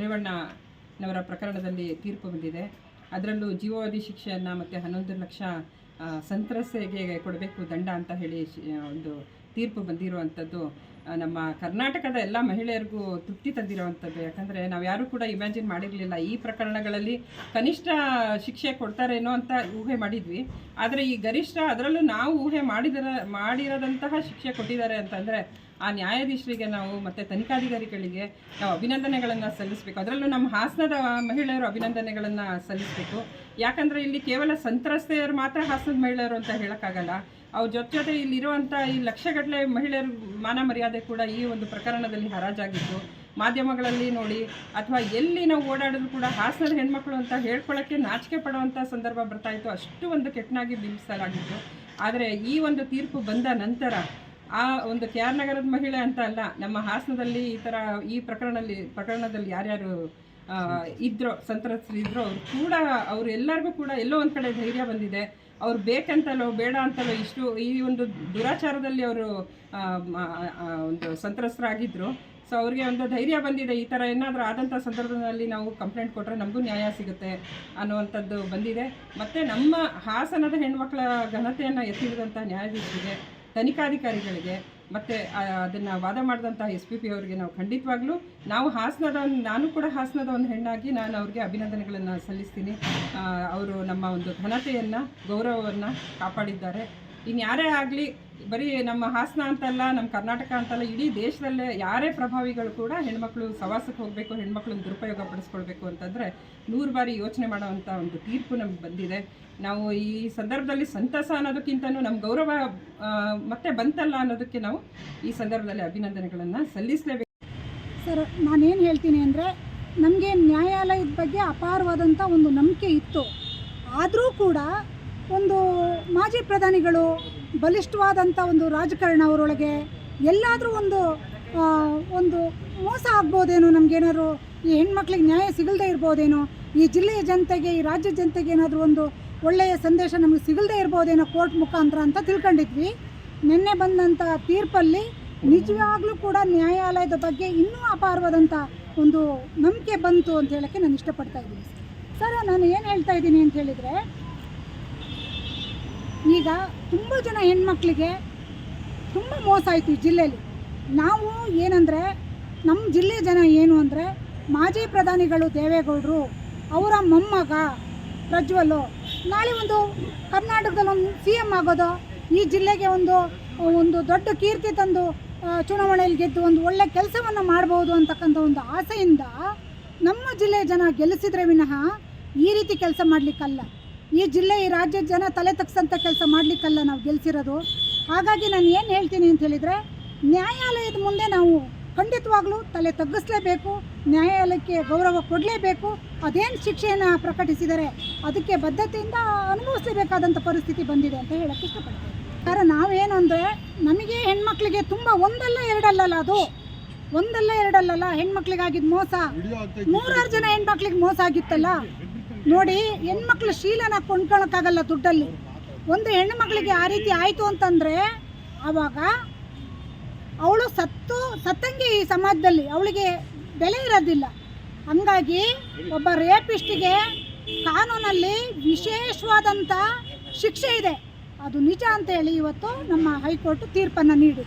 ರೇವಣ್ಣನವರ ಪ್ರಕರಣದಲ್ಲಿ ತೀರ್ಪು ಬಂದಿದೆ. ಅದರಲ್ಲೂ ಜೀವಾವಧಿ ಶಿಕ್ಷೆಯನ್ನು ಮತ್ತು ಹನ್ನೊಂದು ಲಕ್ಷ ಸಂತ್ರಸ್ತೆಗೆ ಕೊಡಬೇಕು ದಂಡ ಅಂತ ಹೇಳಿ ಒಂದು ತೀರ್ಪು ಬಂದಿರುವಂಥದ್ದು. ನಮ್ಮ ಕರ್ನಾಟಕದ ಎಲ್ಲ ಮಹಿಳೆಯರಿಗೂ ತೃಪ್ತಿ ತಂದಿರುವಂಥದ್ದು. ಯಾಕಂದರೆ ನಾವು ಯಾರೂ ಕೂಡ ಇಮ್ಯಾಜಿನ್ ಮಾಡಿರಲಿಲ್ಲ. ಈ ಪ್ರಕರಣಗಳಲ್ಲಿ ಕನಿಷ್ಠ ಶಿಕ್ಷೆ ಕೊಡ್ತಾರೇನೋ ಅಂತ ಊಹೆ ಮಾಡಿದ್ವಿ. ಆದರೆ ಈ ಗರಿಷ್ಠ ಅದರಲ್ಲೂ ನಾವು ಊಹೆ ಮಾಡಿದರ, ಮಾಡಿರದಂತಹ ಶಿಕ್ಷೆ ಕೊಟ್ಟಿದ್ದಾರೆ ಅಂತಂದರೆ ಆ ನ್ಯಾಯಾಧೀಶರಿಗೆ ನಾವು ಮತ್ತು ತನಿಖಾಧಿಕಾರಿಗಳಿಗೆ ನಾವು ಅಭಿನಂದನೆಗಳನ್ನು ಸಲ್ಲಿಸಬೇಕು. ಅದರಲ್ಲೂ ನಮ್ಮ ಹಾಸನದ ಮಹಿಳೆಯರು ಅಭಿನಂದನೆಗಳನ್ನು ಸಲ್ಲಿಸಬೇಕು. ಯಾಕಂದರೆ ಇಲ್ಲಿ ಕೇವಲ ಸಂತ್ರಸ್ತೆಯರು ಮಾತ್ರ ಹಾಸನದ ಮಹಿಳೆಯರು ಅಂತ ಹೇಳೋಕ್ಕಾಗಲ್ಲ. ಅವ್ರ ಜೊತೆ ಜೊತೆ ಇಲ್ಲಿರುವಂಥ ಈ ಲಕ್ಷಗಟ್ಟಲೆ ಮಹಿಳೆಯರ ಮಾನ ಮರ್ಯಾದೆ ಕೂಡ ಈ ಒಂದು ಪ್ರಕರಣದಲ್ಲಿ ಹರಾಜಾಗಿತ್ತು. ಮಾಧ್ಯಮಗಳಲ್ಲಿ ನೋಡಿ, ಅಥವಾ ಎಲ್ಲಿ ನಾವು ಓಡಾಡಿದ್ರು ಕೂಡ ಹಾಸನದ ಹೆಣ್ಮಕ್ಳು ಅಂತ ಹೇಳ್ಕೊಳ್ಳೋಕ್ಕೆ ನಾಚಿಕೆ ಪಡುವಂಥ ಸಂದರ್ಭ ಬರ್ತಾಯಿತ್ತು ಅಷ್ಟು ಒಂದು ಕೆಟ್ಟನಾಗಿ ಬಿಂಬಿಸಲಾಗಿತ್ತು. ಆದರೆ ಈ ಒಂದು ತೀರ್ಪು ಬಂದ ನಂತರ ಆ ಒಂದು ಕೆ ಆರ್ ನಗರದ ಮಹಿಳೆ ಅಂತ ಅಲ್ಲ, ನಮ್ಮ ಹಾಸನದಲ್ಲಿ ಈ ಥರ ಈ ಪ್ರಕರಣದಲ್ಲಿ ಪ್ರಕರಣದಲ್ಲಿ ಯಾರ್ಯಾರು ಇದ್ರು, ಸಂತ್ರಸ್ತರು ಅವ್ರು ಕೂಡ ಅವ್ರು ಎಲ್ಲರಿಗೂ ಕೂಡ ಎಲ್ಲೋ ಒಂದು ಕಡೆ ಧೈರ್ಯ ಬಂದಿದೆ. ಅವ್ರು ಬೇಕಂತಲೋ, ಬೇಡ ಅಂತಲೋ ಇಷ್ಟು ಈ ಒಂದು ದುರಾಚಾರದಲ್ಲಿ ಅವರು ಒಂದು ಸಂತ್ರಸ್ತರಾಗಿದ್ದರು ಸೊ ಅವ್ರಿಗೆ ಒಂದು ಧೈರ್ಯ ಬಂದಿದೆ. ಈ ಥರ ಏನಾದರೂ ಆದಂಥ ಸಂದರ್ಭದಲ್ಲಿ ನಾವು ಕಂಪ್ಲೇಂಟ್ ಕೊಟ್ಟರೆ ನಮಗೂ ನ್ಯಾಯ ಸಿಗುತ್ತೆ ಅನ್ನುವಂಥದ್ದು ಬಂದಿದೆ. ಮತ್ತು ನಮ್ಮ ಹಾಸನದ ಹೆಣ್ಮಕ್ಳ ಘನತೆಯನ್ನು ಎತ್ತಿ ಹಿಡಿದಂಥ ನ್ಯಾಯಾಧೀಶರಿಗೆ ತನಿಖಾಧಿಕಾರಿಗಳಿಗೆ ಮತ್ತು ಅದನ್ನು ವಾದ ಮಾಡಿದಂಥ ಎಸ್ ಪಿ ಪಿ ಅವರಿಗೆ ನಾವು ಖಂಡಿತವಾಗ್ಲೂ ನಾವು ಹಾಸನದ ನಾನು ಕೂಡ ಹಾಸನದ ಒಂದು ಹೆಣ್ಣಾಗಿ ನಾನು ಅವ್ರಿಗೆ ಅಭಿನಂದನೆಗಳನ್ನು ಸಲ್ಲಿಸ್ತೀನಿ. ಅವರು ನಮ್ಮ ಒಂದು ಘನತೆಯನ್ನು, ಗೌರವವನ್ನು ಕಾಪಾಡಿದ್ದಾರೆ. ಇನ್ನು ಯಾರೇ ಆಗಲಿ, ಬರೀ ನಮ್ಮ ಹಾಸನ ಅಂತಲ್ಲ, ನಮ್ಮ ಕರ್ನಾಟಕ ಅಂತಲ್ಲ, ಇಡೀ ದೇಶದಲ್ಲೇ ಯಾರೇ ಪ್ರಭಾವಿಗಳು ಕೂಡ ಹೆಣ್ಮಕ್ಳು ಸವಾಸಕ್ಕೆ ಹೋಗಬೇಕು ಹೆಣ್ಮಕ್ಳನ್ನ ದುರುಪಯೋಗ ಪಡಿಸ್ಕೊಳ್ಬೇಕು ಅಂತಂದರೆ ನೂರು ಬಾರಿ ಯೋಚನೆ ಮಾಡೋವಂಥ ಒಂದು ತೀರ್ಪು ನಮ್ಗೆ ಬಂದಿದೆ. ನಾವು ಈ ಸಂದರ್ಭದಲ್ಲಿ ಸಂತಸ ಅನ್ನೋದಕ್ಕಿಂತನೂ ನಮ್ಮ ಗೌರವ ಮತ್ತೆ ಬಂತಲ್ಲ ಅನ್ನೋದಕ್ಕೆ ನಾವು ಈ ಸಂದರ್ಭದಲ್ಲಿ ಅಭಿನಂದನೆಗಳನ್ನು ಸಲ್ಲಿಸಲೇಬೇಕು. ಸರ್, ನಾನೇನು ಹೇಳ್ತೀನಿ ಅಂದರೆ, ನಮಗೆ ನ್ಯಾಯಾಲಯದ ಬಗ್ಗೆ ಅಪಾರವಾದಂಥ ಒಂದು ನಂಬಿಕೆ ಇತ್ತು. ಆದರೂ ಕೂಡ ಒಂದು ಮಾಜಿ ಪ್ರಧಾನಿಗಳು ಬಲಿಷ್ಠವಾದಂಥ ಒಂದು ರಾಜಕಾರಣ ಅವರೊಳಗೆ ಎಲ್ಲಾದರೂ ಒಂದು ಒಂದು ಮೋಸ ಆಗ್ಬೋದೇನೋ ನಮಗೇನಾದ್ರು, ಈ ಹೆಣ್ಮಕ್ಳಿಗೆ ನ್ಯಾಯ ಸಿಗಲ್ದೇ ಇರ್ಬೋದೇನೋ, ಈ ಜಿಲ್ಲೆಯ ಜನತೆಗೆ, ಈ ರಾಜ್ಯ ಜನತೆಗೆ ಏನಾದರೂ ಒಂದು ಒಳ್ಳೆಯ ಸಂದೇಶ ನಮಗೆ ಸಿಗಲ್ದೇ ಇರ್ಬೋದೇನೋ ಕೋರ್ಟ್ ಮುಖಾಂತರ ಅಂತ ತಿಳ್ಕೊಂಡಿದ್ವಿ. ನಿನ್ನೆ ಬಂದಂಥ ತೀರ್ಪಲ್ಲಿ ನಿಜವಾಗ್ಲೂ ಕೂಡ ನ್ಯಾಯಾಲಯದ ಬಗ್ಗೆ ಇನ್ನೂ ಅಪಾರವಾದಂಥ ಒಂದು ನಂಬಿಕೆ ಬಂತು ಅಂತ ಹೇಳೋಕ್ಕೆ ನಾನು ಇಷ್ಟಪಡ್ತಾ ಇದ್ದೀನಿ. ಸರ್, ನಾನು ಏನು ಹೇಳ್ತಾ ಇದ್ದೀನಿ ಅಂತ ಹೇಳಿದರೆ ಈಗ ತುಂಬ ಜನ ಹೆಣ್ಮಕ್ಳಿಗೆ ತುಂಬ ಮೋಸ ಆಯಿತು ಈ ಜಿಲ್ಲೆಯಲ್ಲಿ ನಾವು ಏನಂದರೆ ನಮ್ಮ ಜಿಲ್ಲೆ ಜನ ಏನು ಅಂದರೆ, ಮಾಜಿ ಪ್ರಧಾನಿಗಳು ದೇವೇಗೌಡರು, ಅವರ ಮೊಮ್ಮಗ ಪ್ರಜ್ವಲು ನಾಳೆ ಒಂದು ಕರ್ನಾಟಕದಲ್ಲಿ ಒಂದು ಸಿ ಎಂ ಆಗೋದು, ಈ ಜಿಲ್ಲೆಗೆ ಒಂದು ಒಂದು ದೊಡ್ಡ ಕೀರ್ತಿ ತಂದು ಚುನಾವಣೆಯಲ್ಲಿ ಗೆದ್ದು ಒಂದು ಒಳ್ಳೆ ಕೆಲಸವನ್ನು ಮಾಡ್ಬೋದು ಅಂತಕ್ಕಂಥ ಒಂದು ಆಸೆಯಿಂದ ನಮ್ಮ ಜಿಲ್ಲೆಯ ಜನ ಗೆಲ್ಲಿಸಿದ್ರೆ ವಿನಃ ಈ ರೀತಿ ಕೆಲಸ ಮಾಡಲಿಕ್ಕಲ್ಲ. ಈ ಜಿಲ್ಲೆ, ಈ ರಾಜ್ಯದ ಜನ ತಲೆ ತಗ್ಸಂಥ ಕೆಲಸ ಮಾಡಲಿಕ್ಕಲ್ಲ ನಾವು ಗೆಲ್ಸಿರೋದು. ಹಾಗಾಗಿ ನಾನು ಏನು ಹೇಳ್ತೀನಿ ಅಂತ ಹೇಳಿದರೆ, ನ್ಯಾಯಾಲಯದ ಮುಂದೆ ನಾವು ಖಂಡಿತವಾಗ್ಲೂ ತಲೆ ತಗ್ಗಿಸ್ಲೇಬೇಕು, ನ್ಯಾಯಾಲಯಕ್ಕೆ ಗೌರವ ಕೊಡಲೇಬೇಕು, ಅದೇನು ಶಿಕ್ಷೆಯನ್ನು ಪ್ರಕಟಿಸಿದರೆ ಅದಕ್ಕೆ ಬದ್ಧತೆಯಿಂದ ಅನುಭವಿಸಲೇಬೇಕಾದಂಥ ಪರಿಸ್ಥಿತಿ ಬಂದಿದೆ ಅಂತ ಹೇಳಕ್ಕೆ ಇಷ್ಟಪಡ್ತೀನಿ. ಕಾರಣ ನಾವೇನು ಅಂದರೆ, ನಮಗೆ ಹೆಣ್ಮಕ್ಳಿಗೆ ತುಂಬ ಒಂದಲ್ಲ ಎರಡಲ್ಲಲ್ಲ ಅದು? ಒಂದಲ್ಲ ಎರಡಲ್ಲಲ್ಲ? ಹೆಣ್ಮಕ್ಳಿಗಾಗಿದ್ದು ಮೋಸ? ನೂರಾರು ಜನ ಹೆಣ್ಮಕ್ಳಿಗೆ ಮೋಸ ಆಗಿತ್ತಲ್ಲ? ನೋಡಿ, ಹೆಣ್ಮಕ್ಳು ಶೀಲನ ಕೊಂಡ್ಕೊಳಕ್ಕಾಗಲ್ಲ ದುಡ್ಡಲ್ಲಿ. ಒಂದು ಹೆಣ್ಮಕ್ಳಿಗೆ ಆ ರೀತಿ ಆಯಿತು ಅಂತಂದರೆ ಆವಾಗ ಅವಳು ಸತ್ತು, ಸತ್ತಂಗೆ ಈ ಸಮಾಜದಲ್ಲಿ ಅವಳಿಗೆ ಬೆಲೆ ಇರೋದಿಲ್ಲ. ಹಂಗಾಗಿ ಒಬ್ಬ ರೇಪಿಸ್ಟಿಗೆ ಕಾನೂನಲ್ಲಿ ವಿಶೇಷವಾದಂಥ ಶಿಕ್ಷೆ ಇದೆ. ಅದು ನಿಜ ಅಂತ ಹೇಳಿ ಇವತ್ತು ನಮ್ಮ ಹೈಕೋರ್ಟ್ ತೀರ್ಪನ್ನು ನೀಡಿದೆ.